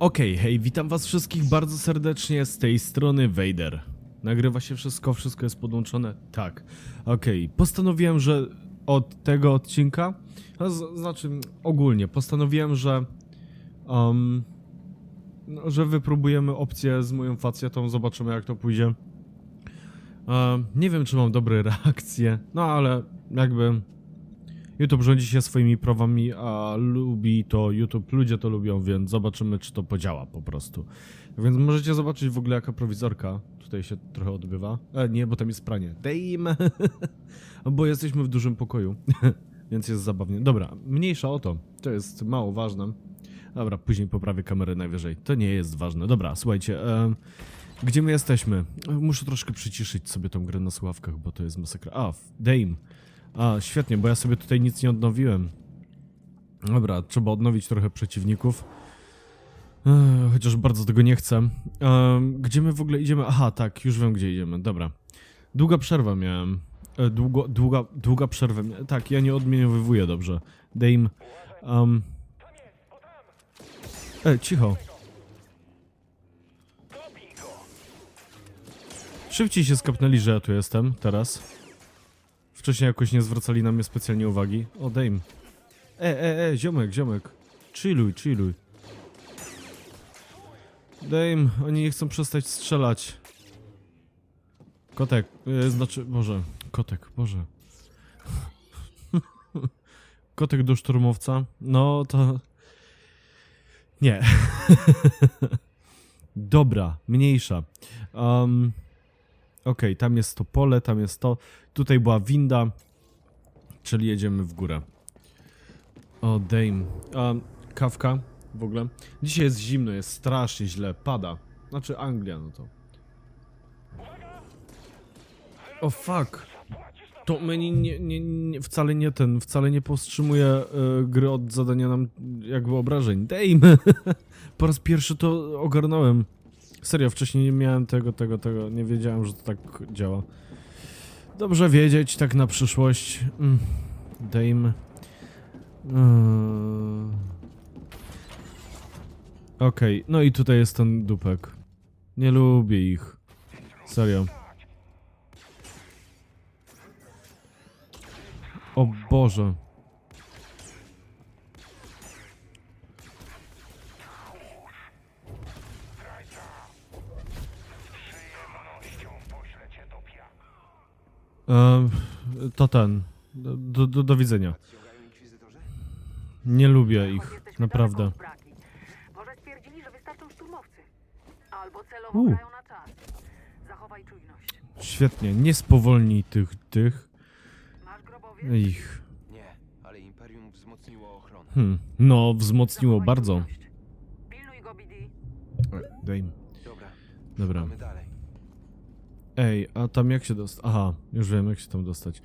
Okej, hej, witam was wszystkich bardzo serdecznie z tej strony Vader. Nagrywa się wszystko, wszystko jest podłączone? Tak. Okej, postanowiłem, że od tego odcinka, no, z, znaczy ogólnie, postanowiłem, że um, no, że wypróbujemy opcję z moją facjatą, zobaczymy jak to pójdzie. Um, nie wiem, czy mam dobre reakcje, no ale jakby YouTube rządzi się swoimi prawami, a lubi to YouTube, ludzie to lubią, więc zobaczymy, czy to podziała po prostu. Więc możecie zobaczyć w ogóle jaka prowizorka tutaj się trochę odbywa. E, nie, bo tam jest pranie. Damn! bo jesteśmy w dużym pokoju, więc jest zabawnie. Dobra, mniejsza o to, to jest mało ważne. Dobra, później poprawię kamerę najwyżej. To nie jest ważne. Dobra, słuchajcie, e, gdzie my jesteśmy? E, Muszę troszkę przyciszyć sobie tą grę na słuchawkach, bo to jest masakra. A, Dame. A, świetnie, bo ja sobie tutaj nic nie odnowiłem. Dobra, trzeba odnowić trochę przeciwników. Ech, chociaż bardzo tego nie chcę. Gdzie my w ogóle idziemy? Aha, tak, już wiem gdzie idziemy. Dobra. Długa przerwa miałem. E, długo, długa, długa przerwa. Tak, ja nie odmieniowywuję dobrze. Dame. Um. E, cicho. Szybciej się skapnęli, że ja tu jestem teraz. Wcześniej jakoś nie zwracali na mnie specjalnie uwagi. O, Dame. E, e, e, ziomek, ziomek. Chilluj, chilluj. Dame, oni nie chcą przestać strzelać. Kotek, e, znaczy, Boże, kotek, Boże. Kotek do szturmowca? No to... Nie. Dobra, mniejsza. Um, Okej, tam jest to pole, tam jest to. Tutaj była winda, czyli jedziemy w górę. O, dame. Um, kawka w ogóle. Dzisiaj jest zimno, jest strasznie źle, pada. Znaczy Anglia, no to. O fuck. To menu nie, nie, nie, wcale nie ten, wcale nie powstrzymuje e, gry od zadania nam jakby obrażeń. Dame! po raz pierwszy to ogarnąłem. Serio, wcześniej nie miałem tego, tego, tego. Nie wiedziałem, że to tak działa. Dobrze wiedzieć, tak na przyszłość. Mm. Dame. Eee. Okej, no i tutaj jest ten dupek. Nie lubię ich. Serio. O Boże. To ten. Do, do, do, widzenia. Nie lubię ich, Jesteśmy naprawdę. daleko od braki. Może stwierdzili, że wystarczą szturmowcy. Albo celowo U. grają na czas. Zachowaj czujność. Świetnie, nie spowolnij tych, tych, Masz grobowiec? ich. Nie, ale Imperium wzmocniło ochronę. Hmm, no, wzmocniło Zachowaj bardzo. czujność. Pilnuj go, BD. Daj. Dobra, Dobra. dalej. Ej, a tam jak się dostać? Aha, już wiem jak się tam dostać.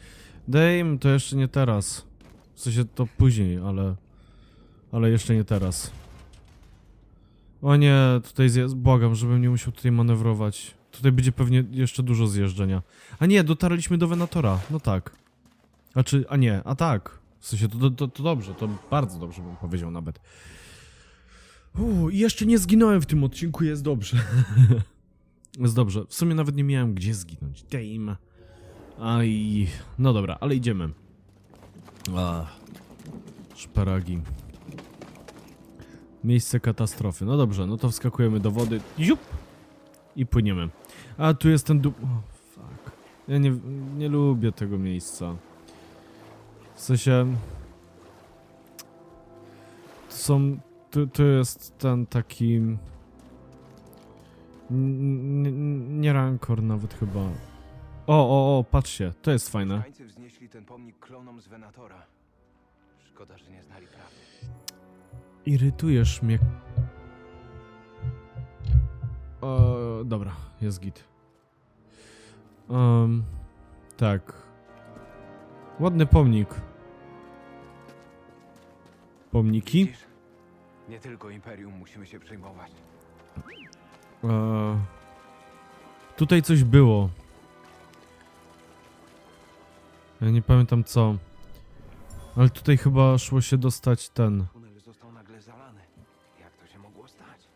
Dame, to jeszcze nie teraz. W sensie to później, ale... Ale jeszcze nie teraz. O nie, tutaj zjazd... Błagam, żebym nie musiał tutaj manewrować. Tutaj będzie pewnie jeszcze dużo zjeżdżenia. A nie, dotarliśmy do Venatora. No tak. A czy... A nie, a tak. W sensie to, to, to dobrze, to bardzo dobrze bym powiedział nawet. Uuu, jeszcze nie zginąłem w tym odcinku, jest dobrze. Jest dobrze. W sumie nawet nie miałem gdzie zginąć. Dame. Aj. No dobra, ale idziemy. Szparagi. Miejsce katastrofy. No dobrze, no to wskakujemy do wody. Jup! I płyniemy. A tu jest ten dup... O, fuck. Ja nie, nie lubię tego miejsca. W sensie... To są... Tu, tu jest ten taki... N- Nie rankor nawet chyba. O, o, o, patrzcie, to jest fajne. Mieszkańcy wznieśli ten pomnik klonom z Venatora. Szkoda, że nie znali prawdy. Irytujesz mnie. O, dobra, jest git. Um, tak. Ładny pomnik. Pomniki? Widzisz? Nie tylko Imperium musimy się przejmować. E, tutaj coś było. Ja nie pamiętam co. Ale tutaj chyba szło się dostać ten. Został nagle zalany. Jak to się mogło stać?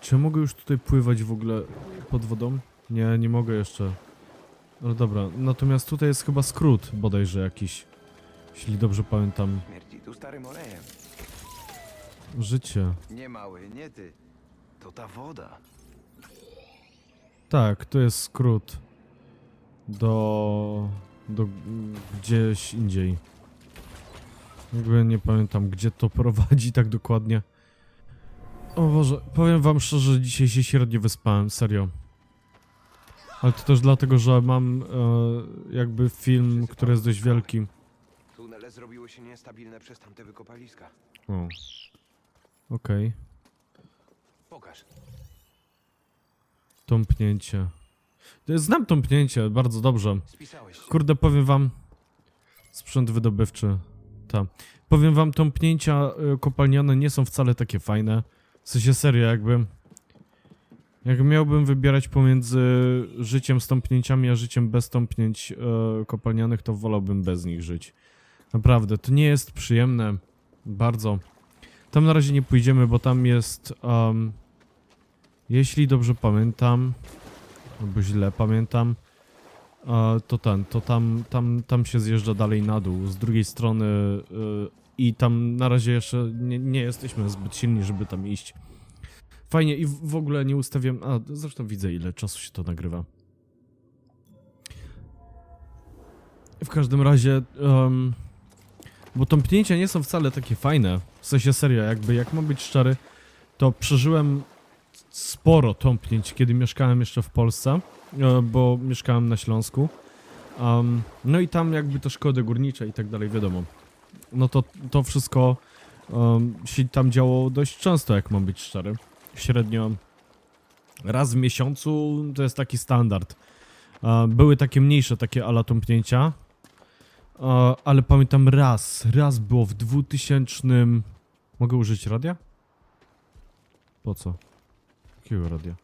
Czy ja mogę już tutaj pływać w ogóle pod wodą? Nie, nie mogę jeszcze. No dobra, natomiast tutaj jest chyba skrót bodajże jakiś. Jeśli dobrze pamiętam. Śmierdzi tu starym olejem. Życie. Nie mały, nie ty. To ta woda. Tak, to jest skrót. Do... do gdzieś indziej. Jakby nie pamiętam, gdzie to prowadzi tak dokładnie. O Boże, powiem wam szczerze, że dzisiaj się średnio wyspałem, serio. Ale to też dlatego, że mam e, jakby film, który jest dość wielki. Tunele zrobiły się niestabilne przez tamte wykopaliska. O. Okej. Pokaż. Tąpnięcie. Znam tąpnięcie bardzo dobrze. Spisałeś się. Kurde, powiem wam. Sprzęt wydobywczy. Ta. Powiem wam, tąpnięcia y, kopalniane nie są wcale takie fajne. W sensie serio, jakby. Jak miałbym wybierać pomiędzy życiem z tąpnięciami, a życiem bez tąpnięć y, kopalnianych, to wolałbym bez nich żyć. Naprawdę, to nie jest przyjemne. Bardzo. Tam na razie nie pójdziemy, bo tam jest. Um, jeśli dobrze pamiętam, albo źle pamiętam, e, to ten, to tam, tam, tam się zjeżdża dalej na dół, z drugiej strony y, i tam na razie jeszcze nie, nie jesteśmy zbyt silni, żeby tam iść. Fajnie i w, ogóle nie ustawiam, a zresztą widzę ile czasu się to nagrywa. W każdym razie, em, bo tąpnięcia nie są wcale takie fajne, w sensie serio, jakby jak mam być szczery, to przeżyłem sporo tąpnięć, kiedy mieszkałem jeszcze w Polsce, e, bo mieszkałem na Śląsku. Um, no i tam jakby te szkody górnicze i tak dalej, wiadomo. No to, to wszystko um, się tam działo dość często, jak mam być szczery. Średnio raz w miesiącu to jest taki standard. E, były takie mniejsze, takie ala tąpnięcia, e, ale pamiętam raz, raz było w 2000... Mogę użyć radia? Po co? Jakiego radia?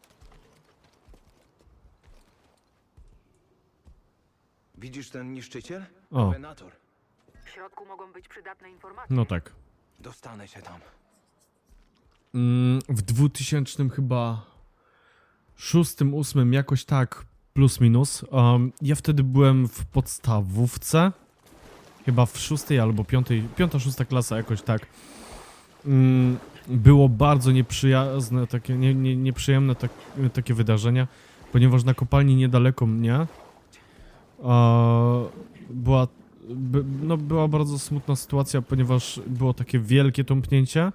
Widzisz ten niszczyciel? O. Venator. W środku mogą być przydatne informacje. No tak. Dostanę się tam. Mm, w 2000 chyba szóstym, ósmym, jakoś tak, plus minus. Um, ja wtedy byłem w podstawówce. Chyba w szóstej albo piątej, piąta, szósta klasa, jakoś tak. Mm, było bardzo nieprzyjazne, takie, nie, nie, nieprzyjemne tak, takie wydarzenia, ponieważ na kopalni niedaleko mnie e, była, by, no, była bardzo smutna sytuacja, ponieważ było takie wielkie tąpnięcie.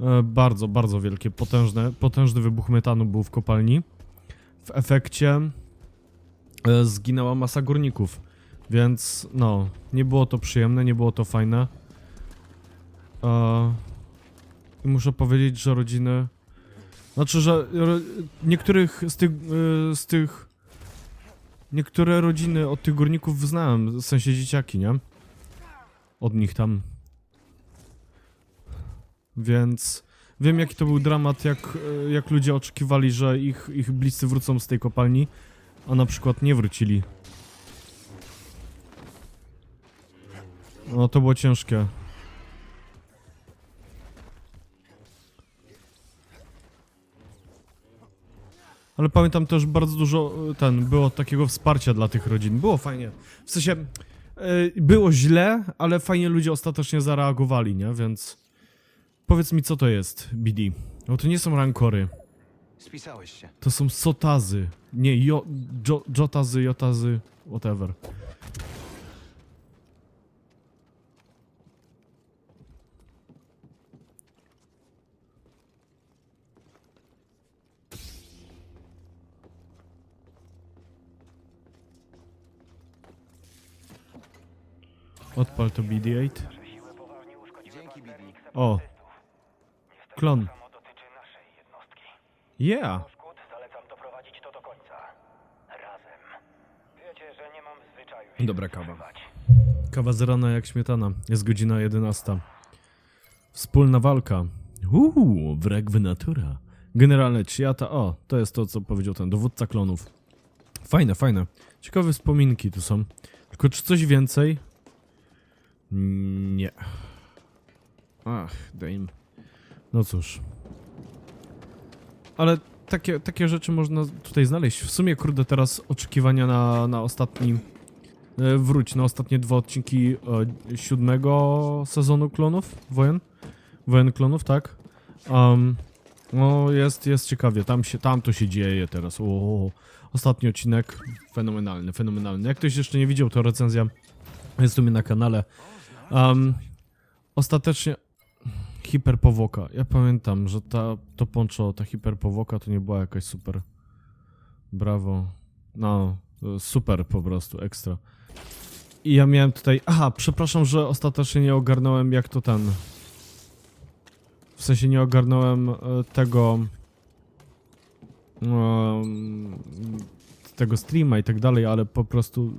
E, bardzo, bardzo wielkie, potężne, potężny wybuch metanu był w kopalni. W efekcie e, zginęła masa górników, więc no, nie było to przyjemne, nie było to fajne. I muszę powiedzieć, że rodziny... Znaczy, że niektórych z tych, e, z tych... Niektóre rodziny od tych górników znałem, w sensie dzieciaki, nie? Od nich tam więc wiem jaki to był dramat, jak, e, jak ludzie oczekiwali, że ich, ich bliscy wrócą z tej kopalni, a na przykład nie wrócili. No to było ciężkie. Ale pamiętam też bardzo dużo e, ten, było takiego wsparcia dla tych rodzin. Było fajnie. W sensie e, było źle, ale fajnie ludzie ostatecznie zareagowali, nie? Więc Powiedz mi, co to jest, BD? No to nie są rankory, Spisałeś się. to są sotazy. Nie, jo, jo, jotazy, jotazy, whatever. Odpal to BD-8. Dzięki, Billy. O. Klon. Yeah. Dobra kawa. Kawa z rana jak śmietana. Jest godzina 11. Wspólna walka. Uuu, wrag Venatura. Generalne Chiata. O, to jest to, co powiedział ten dowódca klonów. Fajne, fajne. Ciekawe wspominki tu są. Tylko czy coś więcej? Nie. Ach, dame. No cóż. ale takie, takie rzeczy można tutaj znaleźć. W sumie, kurde, teraz oczekiwania na, na ostatni... e, Wróć, na ostatnie dwa odcinki e, siódmego sezonu klonów, wojen. Wojen klonów, tak. Um, no, jest, jest ciekawie, tam się, tam to się dzieje teraz. O, ostatni odcinek, fenomenalny, fenomenalny. Jak ktoś jeszcze nie widział, to recenzja jest u mnie na kanale. Um, ostatecznie hiperpowoka. Ja pamiętam, że ta, to poncho, ta hiperpowoka to nie była jakaś super. Brawo. No, e, super po prostu, ekstra. I ja miałem tutaj... Aha, przepraszam, że ostatecznie nie ogarnąłem jak to ten... W sensie nie ogarnąłem e, tego... tego streama i tak dalej, ale po prostu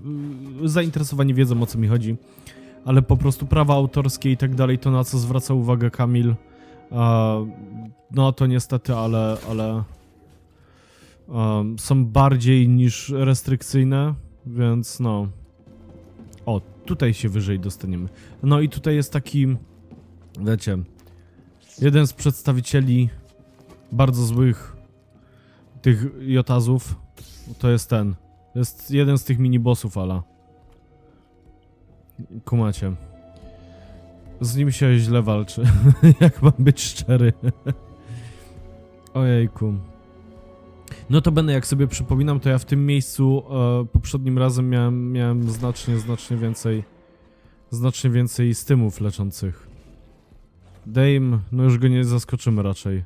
y, zainteresowani wiedzą o co mi chodzi. Ale po prostu prawa autorskie i tak dalej, to na co zwraca uwagę Kamil, no to niestety, ale, ale są bardziej niż restrykcyjne, więc no. O, tutaj się wyżej dostaniemy. No i tutaj jest taki, wiecie, jeden z przedstawicieli bardzo złych tych jotazów, to jest ten. Jest jeden z tych minibossów, ala. Kumacie. Z nim się źle walczy, jak mam być szczery. Ojejku. No to będę, jak sobie przypominam, to ja w tym miejscu e, poprzednim razem miałem, miałem znacznie, znacznie więcej znacznie więcej stymów leczących. Dame, no już go nie zaskoczymy raczej.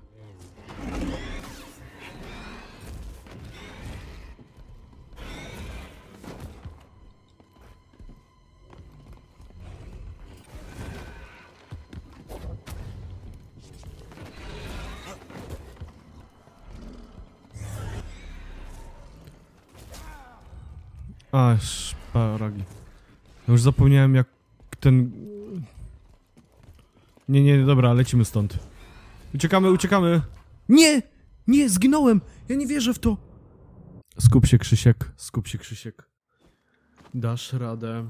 A, szparagi. Już zapomniałem jak ten... Nie, nie, dobra, lecimy stąd. Uciekamy, uciekamy. Nie! Nie, zginąłem! Ja nie wierzę w to! Skup się, Krzysiek. Skup się, Krzysiek. Dasz radę.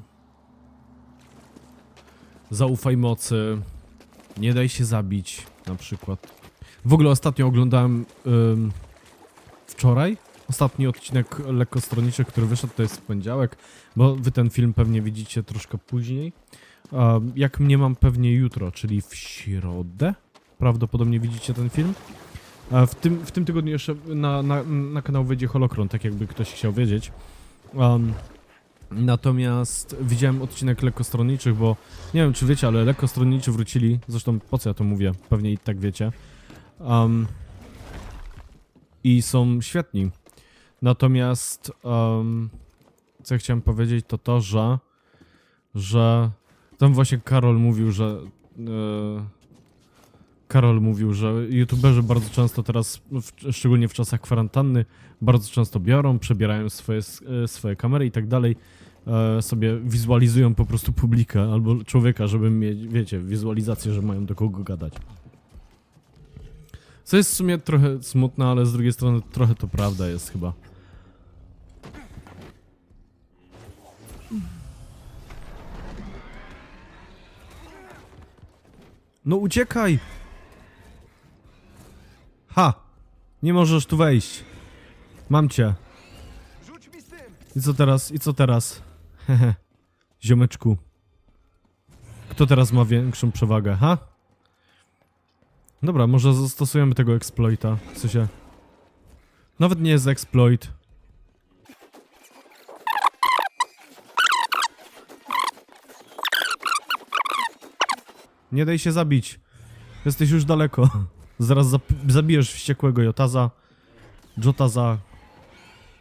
Zaufaj mocy. Nie daj się zabić, na przykład. W ogóle ostatnio oglądałem... ym, wczoraj? Ostatni odcinek lekkostronniczy, który wyszedł, to jest w poniedziałek, bo wy ten film pewnie widzicie troszkę później. Jak mnie mam pewnie jutro, czyli w środę, prawdopodobnie widzicie ten film. W tym, w tym tygodniu jeszcze na, na, na kanał wyjdzie Holokron, tak jakby ktoś chciał wiedzieć. Um, natomiast widziałem odcinek lekkostronniczych, bo nie wiem czy wiecie, ale lekkostronniczy wrócili, zresztą po co ja to mówię, pewnie i tak wiecie. Um, I są świetni. Natomiast um, co chciałem powiedzieć to to, że że tam właśnie Karol mówił, że e, Karol mówił, że youtuberzy bardzo często teraz, w, szczególnie w czasach kwarantanny, bardzo często biorą, przebierają swoje, e, swoje kamery i tak dalej, e, sobie wizualizują po prostu publikę albo człowieka, żeby mieć, wiecie, wizualizację, że mają do kogo gadać. Co jest w sumie trochę smutne, ale z drugiej strony trochę to prawda jest chyba. No uciekaj! Ha! Nie możesz tu wejść. Mam cię. I co teraz? I co teraz? Hehe. Ziomeczku. Kto teraz ma większą przewagę, ha? Dobra, może zastosujemy tego exploita. W sensie... Nawet nie jest exploit. Nie daj się zabić. Jesteś już daleko. Zaraz zabijesz wściekłego Jotaza. Jotaza.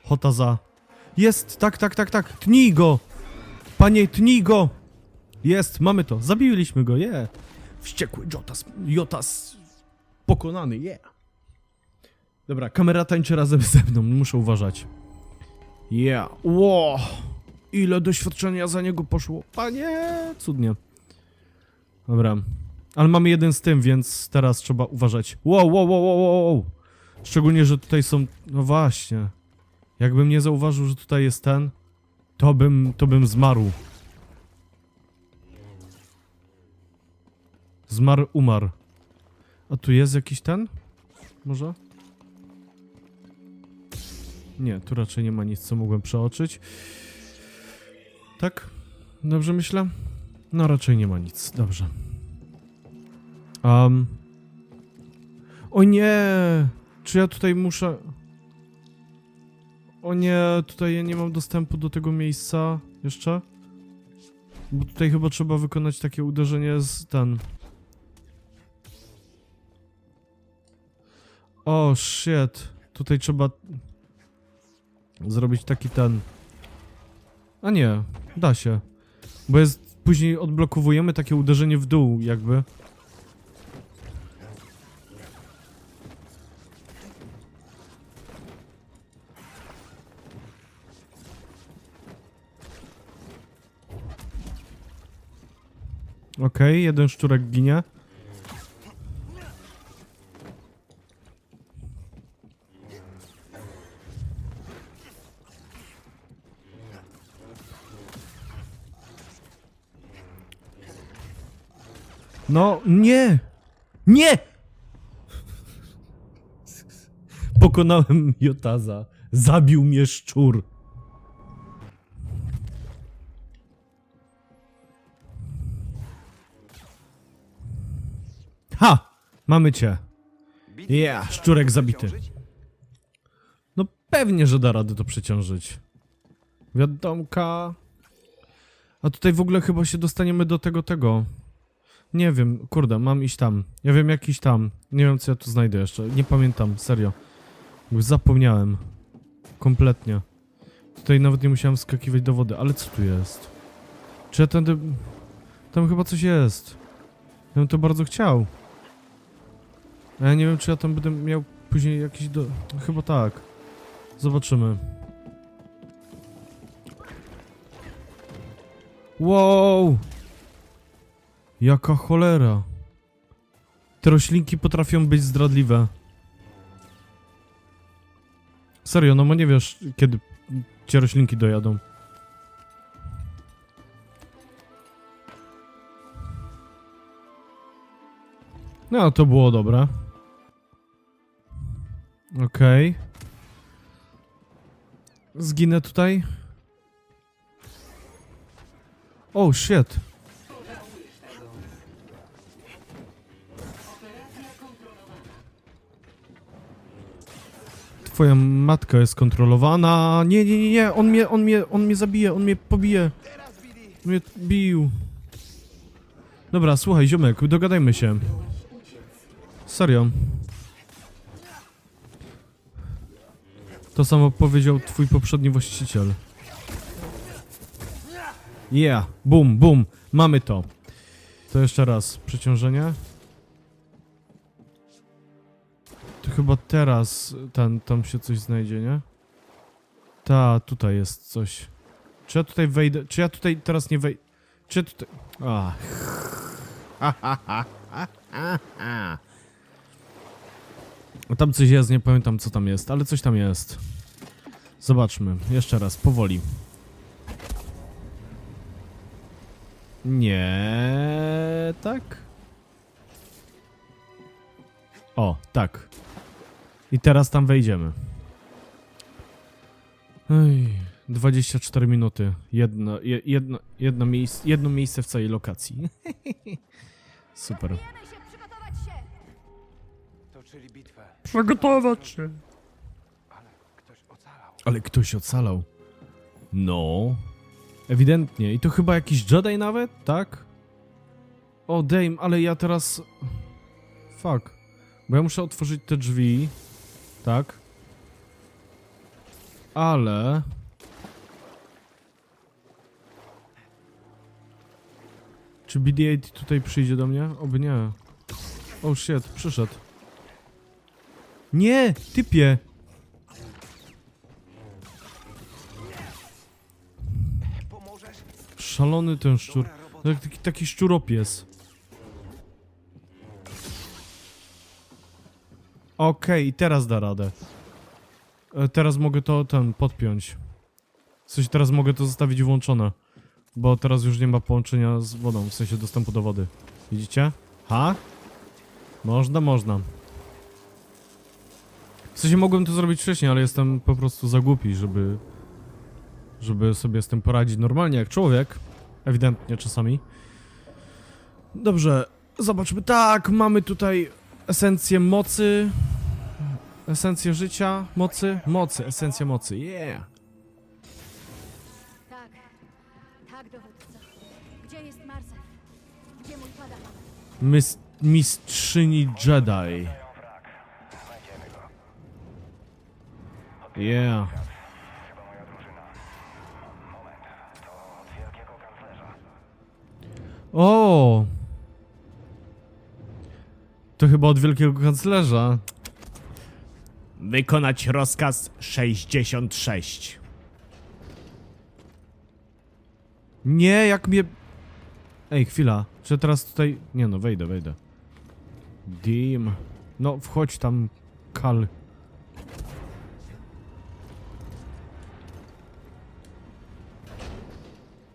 Hotaza. Jest! Tak, tak, tak, tak! Tnij go! Panie, tnij go! Jest, mamy to. Zabiliśmy go, je! Wściekły Jotas, Jotas pokonany, je! Dobra, kamera tańczy razem ze mną, muszę uważać. Yeah, ło! Ile doświadczenia za niego poszło. Panie, cudnie. Dobra. Ale mamy jeden z tym, więc teraz trzeba uważać. Wow, wow, wow, wow, wow, wow. Szczególnie, że tutaj są... No właśnie. Jakbym nie zauważył, że tutaj jest ten, to bym, to bym zmarł. Zmarł, umarł. A tu jest jakiś ten? Może? Nie, tu raczej nie ma nic, co mogłem przeoczyć. Tak? Dobrze myślę? No raczej nie ma nic, dobrze. Um. O nie! Czy ja tutaj muszę... O nie, tutaj ja nie mam dostępu do tego miejsca jeszcze. Bo tutaj chyba trzeba wykonać takie uderzenie z ten... O, shit. Tutaj trzeba zrobić taki ten. A nie, da się. Bo jest. Później odblokowujemy takie uderzenie w dół, jakby. Okej, jeden szczurek ginie. No, nie! Nie! Pokonałem Jotaza. Zabił mnie szczur. Ha! Mamy cię. Się szczurek zabity. No pewnie, że da radę to przeciążyć. Wiadomka. A tutaj w ogóle chyba się dostaniemy do tego, tego. Nie wiem, kurde, mam iść tam. Ja wiem, jak iść tam. Nie wiem, co ja tu znajdę jeszcze. Nie pamiętam, serio. Zapomniałem. Kompletnie. Tutaj nawet nie musiałem wskakiwać do wody, ale co tu jest? Czy ja tędy... Tam chyba coś jest. Ja bym to bardzo chciał. Ja nie wiem, czy ja tam będę miał później jakiś do... Chyba tak. Zobaczymy. Wow! Jaka cholera. Te roślinki potrafią być zdradliwe. Serio, no bo nie wiesz, kiedy cię roślinki dojadą. No, to było dobre. Okej. Zginę tutaj. Oh shit. Twoja matka jest kontrolowana. Nie, nie, nie, nie. On mnie, on mnie, on mnie zabije, on mnie pobije. On mnie bił. Dobra, słuchaj, ziomek, dogadajmy się. Serio. To samo powiedział twój poprzedni właściciel. Yeah, bum, bum, mamy to. To jeszcze raz, przeciążenie. To chyba teraz ten, tam się coś znajdzie, nie? Ta, tutaj jest coś. Czy ja tutaj wejdę, czy ja tutaj teraz nie wejdę? Czy ja tutaj... A Tam coś jest, nie pamiętam co tam jest, ale coś tam jest. Zobaczmy, jeszcze raz, powoli. Nie, tak? O, tak. I teraz tam wejdziemy. Ej, 24 minuty. Jedno, je, jedno, jedno, miejsce, jedno miejsce w całej lokacji. Super. Toczyli bitwę, Przygotować się. ale ktoś ocalał. Ale ktoś ocalał. No. Ewidentnie. I to chyba jakiś Jedi nawet, tak? O, Dame, ale ja teraz... Fuck. Bo ja muszę otworzyć te drzwi. Tak. Ale... Czy BD-8 tutaj przyjdzie do mnie? Oby nie. Oh shit, przyszedł. Nie, typie! Szalony ten szczur. Tak- Taki, taki szczuropies. Okej, teraz da radę. E, Teraz mogę to ten podpiąć. Coś teraz mogę to zostawić włączone. Bo teraz już nie ma połączenia z wodą, w sensie dostępu do wody. Widzicie? Ha? Można, można. W sensie mogłem to zrobić wcześniej, ale jestem po prostu za głupi, żeby... Żeby sobie z tym poradzić normalnie jak człowiek. Ewidentnie czasami. Dobrze, zobaczmy. Tak, mamy tutaj esencję mocy. Esencję życia, mocy, mocy, esencja mocy, yeah! Tak, tak, dowódco. Gdzie jest Marcel? Gdzie mój padawan? Mys mistrzyni Jedi. Yeah. Chyba To chyba od wielkiego kanclerza. Wykonać rozkaz 66. Nie, jak mnie... Ej, chwila. Czy teraz tutaj... Nie no, wejdę, wejdę. Dim. No, wchodź tam, Kal.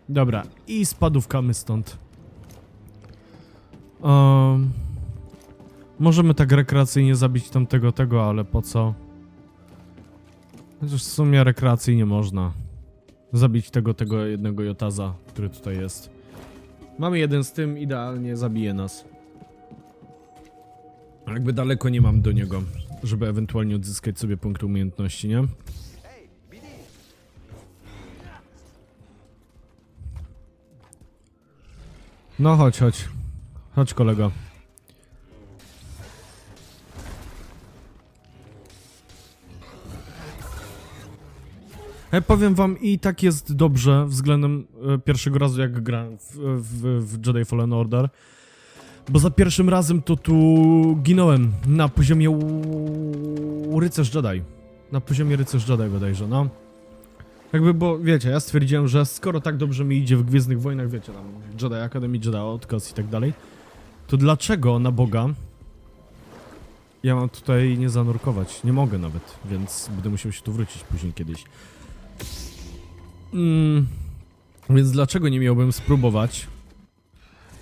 Dobra, i spadówkamy stąd. Um, możemy tak rekreacyjnie zabić tamtego tego, ale po co? Chociaż w sumie rekreacyjnie można. Zabić tego, tego jednego Jotaza, który tutaj jest. Mamy jeden z tym, idealnie zabije nas. Jakby daleko nie mam do niego, żeby ewentualnie odzyskać sobie punkt umiejętności, nie? No chodź, chodź. Chodź kolego. Powiem wam i tak jest dobrze względem e, pierwszego razu jak grałem w, w, w Jedi Fallen Order. Bo za pierwszym razem to tu ginąłem na poziomie rycerz Jedi. Na poziomie rycerz Jedi bodajże, no. Jakby, bo wiecie, ja stwierdziłem, że skoro tak dobrze mi idzie w Gwiezdnych Wojnach, wiecie, tam Jedi Academy, Jedi Outcast i tak dalej, to dlaczego na Boga ja mam tutaj nie zanurkować? Nie mogę nawet, więc będę musiał się tu wrócić później kiedyś. Mm, więc dlaczego nie miałbym spróbować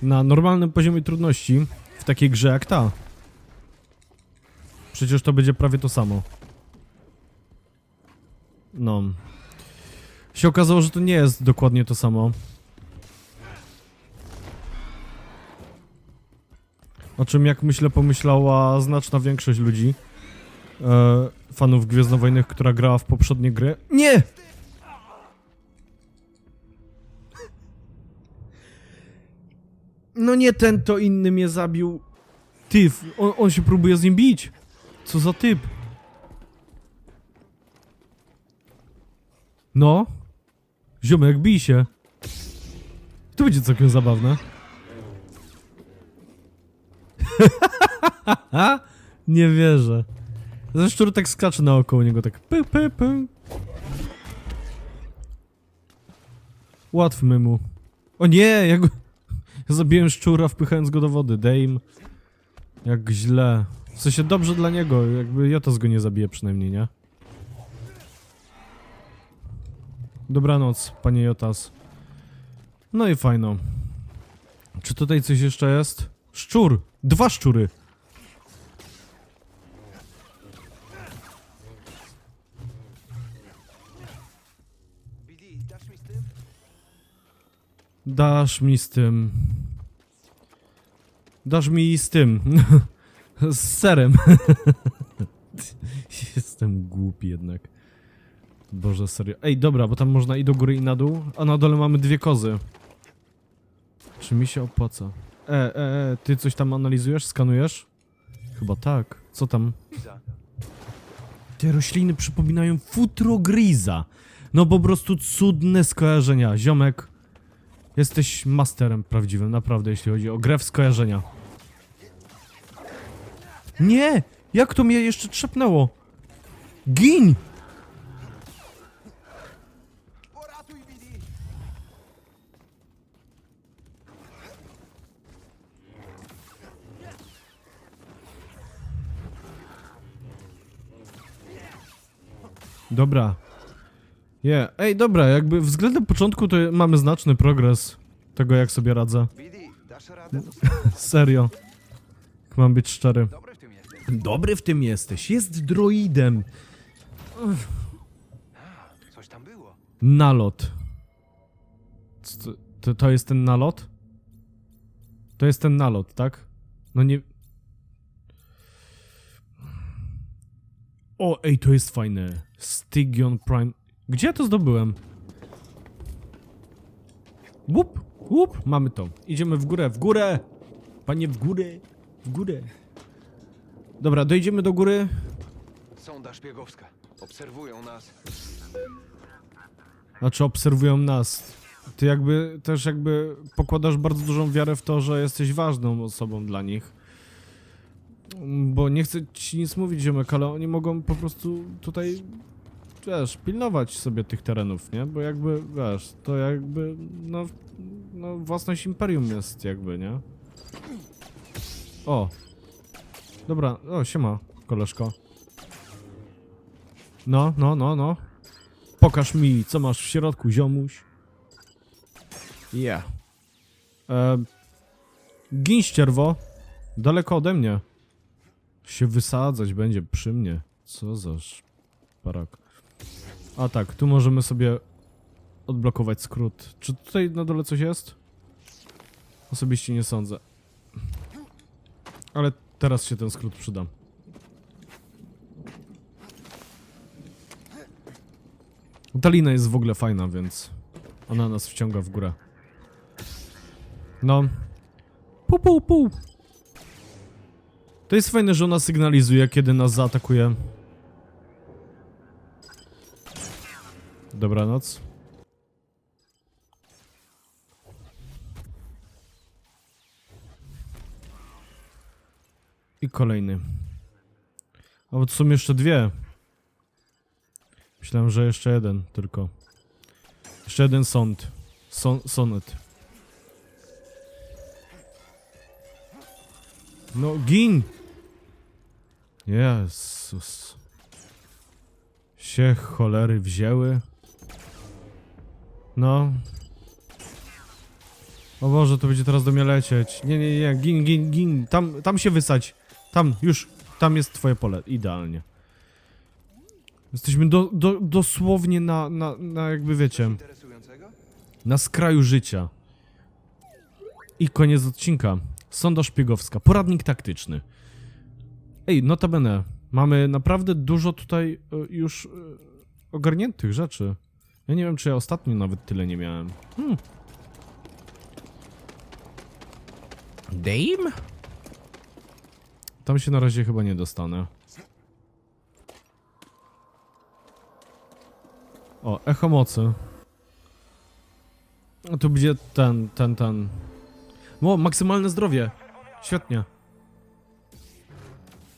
na normalnym poziomie trudności w takiej grze jak ta? Przecież to będzie prawie to samo. No. Się okazało, że to nie jest dokładnie to samo. O czym, jak myślę, pomyślała znaczna większość ludzi. E, fanów Gwiezdnowojennych, która grała w poprzednie gry. Nie! No nie ten, to inny mnie zabił. Ty, on, on się próbuje z nim bić. Co za typ? No. Ziomek, bij się. To będzie całkiem zabawne. Nie wierzę. Ze szczur tak skacze naokoło niego, tak py, py, py. Łatwmy mu. O nie, ja go... Zabiłem szczura wpychając go do wody, Dame. Jak źle. W sensie dobrze dla niego, jakby Jotas go nie zabije przynajmniej, nie? Dobranoc, panie Jotas. No i fajno. Czy tutaj coś jeszcze jest? Szczur! Dwa szczury! Dasz mi z tym. Dasz mi z tym. z serem. Jestem głupi jednak. Boże, serio. Ej, dobra, bo tam można i do góry, i na dół, a na dole mamy dwie kozy. Czy mi się opłaca? E, e, e, ty coś tam analizujesz, skanujesz? Chyba tak. Co tam? Te rośliny przypominają futro griza. No po prostu cudne skojarzenia. Ziomek, jesteś masterem prawdziwym, naprawdę, jeśli chodzi o grę w skojarzenia. Nie! Jak to mnie jeszcze trzepnęło? Gin! Dobra. Je, ej, dobra, jakby względem początku to mamy znaczny progres tego, jak sobie radzę. Billy, dasz radę? Serio. Jak mam być szczery. Dobry w tym jesteś. Dobry w tym jesteś. Jest droidem. Coś tam było. Nalot. Co To, to, to jest ten nalot? To jest ten nalot, tak? No nie... O, ej, to jest fajne. Stygion Prime. Gdzie ja to zdobyłem? Łup, łup, mamy to. Idziemy w górę, w górę! Panie, w górę, w górę. Dobra, dojdziemy do góry. Sonda szpiegowska. Obserwują nas. Znaczy obserwują nas. Ty jakby też jakby pokładasz bardzo dużą wiarę w to, że jesteś ważną osobą dla nich. Bo nie chcę ci nic mówić, ziomek, ale oni mogą po prostu tutaj, wiesz, pilnować sobie tych terenów, nie? Bo jakby, wiesz, to jakby, no, no własność imperium jest jakby, nie? O. Dobra, o, siema, koleżko. No, no, no, no. Pokaż mi, co masz w środku, ziomuś. Yeah. Gin ścierwo. Daleko ode mnie. Się wysadzać będzie przy mnie. Co za szparak. A tak, tu możemy sobie odblokować skrót. Czy tutaj na dole coś jest? Osobiście nie sądzę. Ale teraz się ten skrót przyda. Ta lina jest w ogóle fajna, więc ona nas wciąga w górę. No. Pu, pu, pu. To jest fajne, że ona sygnalizuje, kiedy nas zaatakuje. Dobranoc. I kolejny. A bo to są jeszcze dwie. Myślałem, że jeszcze jeden tylko. Jeszcze jeden sąd. Son sonet. No, gin! Jezus. Się cholery wzięły. No. O Boże, to będzie teraz do mnie lecieć. Nie, nie, nie, gin, gin, gin. Tam, tam się wysadź. Tam, już. Tam jest twoje pole. Idealnie. Jesteśmy do, do, dosłownie na, na, na jakby wiecie, na skraju życia. I koniec odcinka. Sonda szpiegowska, poradnik taktyczny. Ej, notabene, mamy naprawdę dużo tutaj e, już e, ogarniętych rzeczy. Ja nie wiem, czy ja ostatnio nawet tyle nie miałem. Hmm. Dame? Tam się na razie chyba nie dostanę. O, echo mocy. No tu będzie ten, ten, ten. O, maksymalne zdrowie. Świetnie.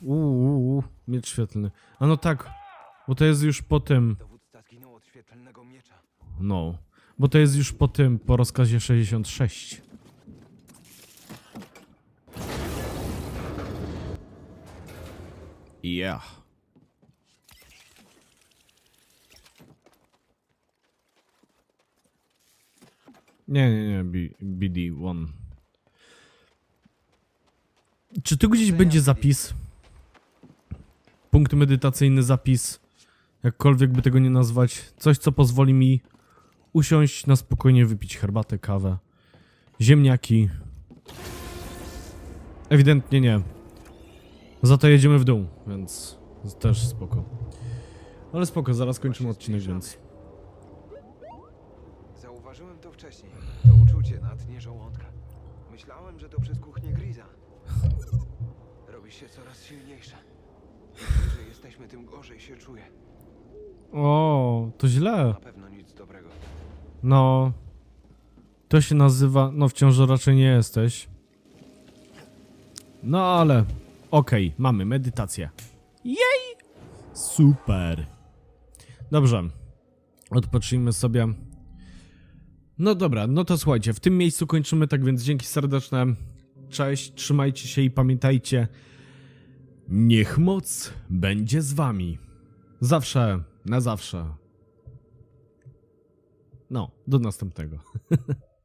Uuu, miecz świetlny. A no tak, bo to jest już po tym. Dowódca zginął od świetlnego miecza. No, bo to jest już po tym, po rozkazie 66. Yeah. Nie, nie, nie, B, BD1. Czy tu gdzieś będzie zapis? Punkt medytacyjny, zapis. Jakkolwiek by tego nie nazwać. Coś, co pozwoli mi usiąść na spokojnie, wypić herbatę, kawę, ziemniaki. Ewidentnie nie. Za to jedziemy w dół, więc też spoko. Ale spoko, zaraz kończymy odcinek, więc... Zauważyłem to wcześniej. To uczucie na dnie żołądka. Myślałem, że to przez kuchnię Griza. Robi się coraz silniejsze. Im bliżej jesteśmy, tym gorzej się czuję. O, to źle. Na pewno nic dobrego. No. To się nazywa. No, w ciąży raczej nie jesteś. No ale. Okej, mamy medytację. Jej! Super. Dobrze. Odpocznijmy sobie. No dobra, no to słuchajcie, w tym miejscu kończymy, tak więc dzięki serdeczne. Cześć, trzymajcie się i pamiętajcie. Niech moc będzie z wami. Zawsze, na zawsze. No, do następnego.